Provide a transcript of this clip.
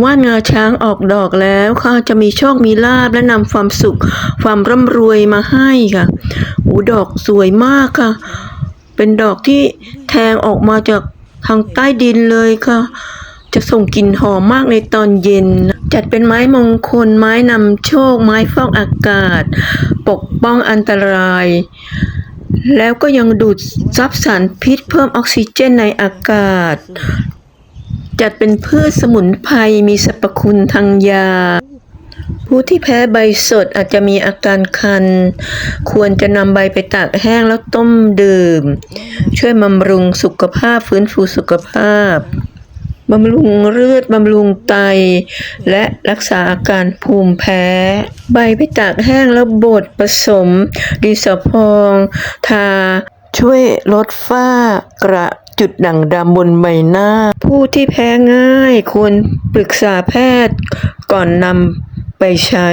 ว่านงาช้างออกดอกแล้วค่ะจะมีโชคมีลาบและนำความสุข ความร่ำรวยมาให้ค่ะโอ้ดอกสวยมากค่ะ เป็นดอกที่แทงออกมาจากทางใต้ดินเลยค่ะ จะส่งกลิ่นหอมมากในตอนเย็น จัดเป็นไม้มงคลไม้นำโชค ไม้ฟอกอากาศ ปกป้องอันตราย แล้วก็ยังดูดซับสารพิษเพิ่มออกซิเจนในอากาศ จัดเป็นพืชสมุนไพรมีสรรพคุณทางยา ผู้ที่แพ้ใบสดอาจจะมีอาการคัน ควรจะนำใบไปตากแห้งแล้วต้มดื่ม ช่วยบำรุงสุขภาพฟื้นฟูสุขภาพบำรุงเลือดบำรุงไต และรักษาอาการภูมิแพ้ ใบไปตากแห้งแล้วบดผสมดินสพอง ทา ช่วยลดฝ้ากระ จุดด่างดำบนใบหน้า ผู้ที่แพ้ง่ายควรปรึกษาแพทย์ก่อนนำไปใช้